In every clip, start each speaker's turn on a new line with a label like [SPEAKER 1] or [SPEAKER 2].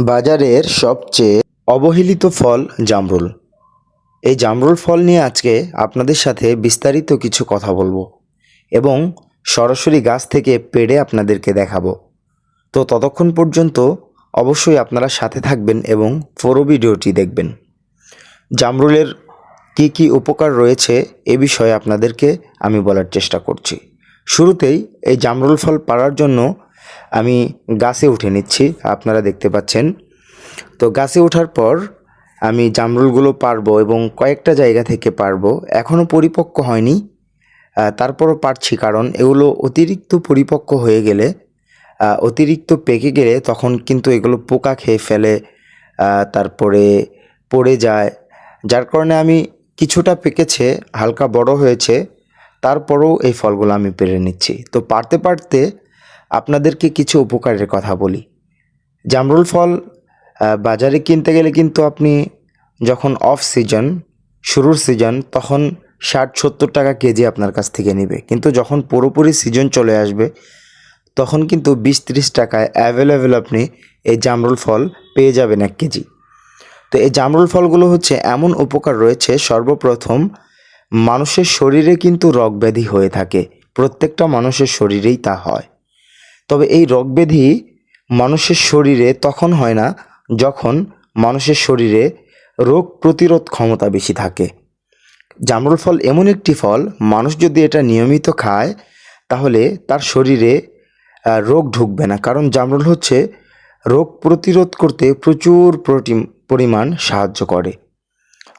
[SPEAKER 1] বাজারের সবচেয়ে অবহেলিত ফল জামরুল। এই জামরুল ফল নিয়ে আজকে আপনাদের সাথে বিস্তারিত কিছু কথা বলব এবং সরাসরি গাছ থেকে পেড়ে আপনাদেরকে দেখাবো। তো ততক্ষণ পর্যন্ত অবশ্যই আপনারা সাথে থাকবেন এবং পুরো ভিডিওটি দেখবেন। জামরুলের কি কি উপকার রয়েছে এ বিষয়ে আপনাদেরকে আমি বলার চেষ্টা করছি। শুরুতেই এই জামরুল ফল পাড়ার জন্য আমি গাছে উঠে নিচ্ছি, আপনারা দেখতে পাচ্ছেন। তো গাছে ওঠার পর আমি জামরুলগুলো পারব এবং কয়েকটা জায়গা থেকে পারব। এখনও পরিপক্ক হয়নি তারপরও পারছি কারণ এগুলো অতিরিক্ত পরিপক্ক হয়ে গেলে অতিরিক্ত পেকে গেলে তখন কিন্তু এগুলো পোকা খেয়ে ফেলে তারপরে পড়ে যায়। যার কারণে আমি কিছুটা পেকেছে, হালকা বড় হয়েছে, তারপরেও এই ফলগুলো আমি পেরে নিচ্ছি। তো পারতে পারতে আপনাদেরকে কিছু উপকারের কথা বলি। জামরুল ফল বাজারে কিনতে গেলে কিন্তু আপনি যখন অফ সিজন শুরুর সিজন তখন ষাট, সত্তর টাকা কেজি আপনার কাছ থেকে নেবে। কিন্তু যখন পুরোপুরি সিজন চলে আসবে, তখন কিন্তু বিশ, ত্রিশ টাকায় অ্যাভেলেবেল আপনি এই জামরুল ফল পেয়ে যাবেন এক কেজি। তো এই জামরুল ফলগুলো হচ্ছে এমন উপকার রয়েছে, সর্বপ্রথম মানুষের শরীরে কিন্তু রোগব্যাধি হয়ে থাকে। প্রত্যেকটা মানুষের শরীরেই তা হয়। তবে এই রোগব্যাধি মানুষের শরীরে তখন হয় না যখন মানুষের শরীরে রোগ প্রতিরোধ ক্ষমতা বেশি থাকে। জামরুল ফল এমন একটি ফল, মানুষ যদি এটা নিয়মিত খায়, তাহলে তার শরীরে রোগ ঢুকবে না। কারণ জামরুল হচ্ছে রোগ প্রতিরোধ করতে প্রচুর পরিমাণ সাহায্য করে।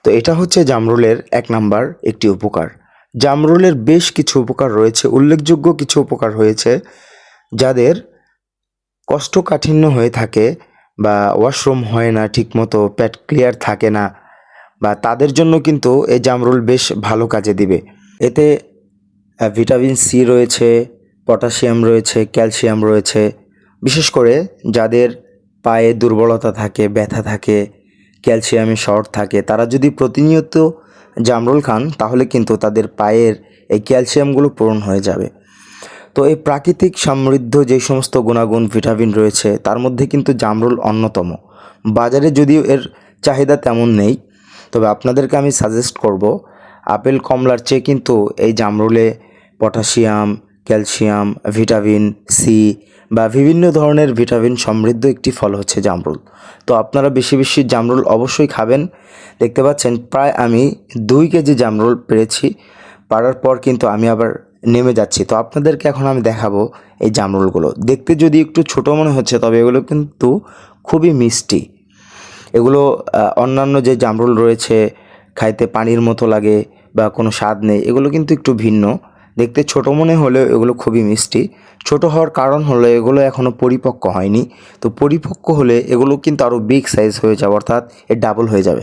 [SPEAKER 1] তো এটা হচ্ছে জামরুলের এক নাম্বার একটি উপকার। জামরুলের বেশ কিছু উপকার রয়েছে, উল্লেখযোগ্য কিছু উপকার হয়েছে। যাদের কোষ্ঠকাঠিন্য হয়ে থাকে বা ওয়াশরুম হয় না, ঠিকমতো পেট ক্লিয়ার থাকে না বা তাদের জন্য কিন্তু এই জামরুল বেশ ভালো কাজে দিবে। এতে ভিটামিন সি রয়েছে পটাশিয়াম রয়েছে ক্যালসিয়াম রয়েছে। বিশেষ করে যাদের পায়ে দুর্বলতা থাকে, ব্যথা থাকে ক্যালসিয়ামের শর্ট থাকে, তারা যদি প্রতিনিয়ত জামরুল খান, তাহলে কিন্তু তাদের পায়ের এই ক্যালসিয়ামগুলো পূরণ হয়ে যাবে। তো এই প্রাকৃতিক সমৃদ্ধ যে সমস্ত গুণাগুণ, ভিটামিন রয়েছে, তার মধ্যে কিন্তু জামরুল অন্যতম। বাজারে যদিও এর চাহিদা তেমন নেই, তবে আপনাদেরকে আমি সাজেস্ট করব, আপেল, কমলার চেয়ে কিন্তু এই জামরুলে পটাশিয়াম, ক্যালসিয়াম, ভিটামিন সি বা বিভিন্ন ধরনের ভিটামিন সমৃদ্ধ একটি ফল হচ্ছে জামরুল। তো আপনারা বেশি বেশি জামরুল অবশ্যই খাবেন। দেখতে পাচ্ছেন, প্রায় আমি দুই কেজি জামরুল পেরেছি পারার পর কিন্তু আমি আবার নেমে যাচ্ছি। তো আপনাদেরকে এখন আমি দেখাবো এই জামরুলগুলো। দেখতে যদি একটু ছোট মনে হচ্ছে, তবে এগুলো কিন্তু খুবই মিষ্টি। এগুলো অন্যান্য যে জামরুল রয়েছে, খাইতে পানির মতো লাগে বা কোনো স্বাদ নেই, এগুলো কিন্তু একটু ভিন্ন। দেখতে ছোট মনে হলেও এগুলো খুবই মিষ্টি। ছোট হওয়ার কারণ হলো এগুলো এখনও পরিপক্ক হয়নি। তো পরিপক্ক হলে এগুলো কিন্তু আরও বিগ সাইজ হয়ে যাবে, অর্থাৎ এর ডাবল হয়ে যাবে।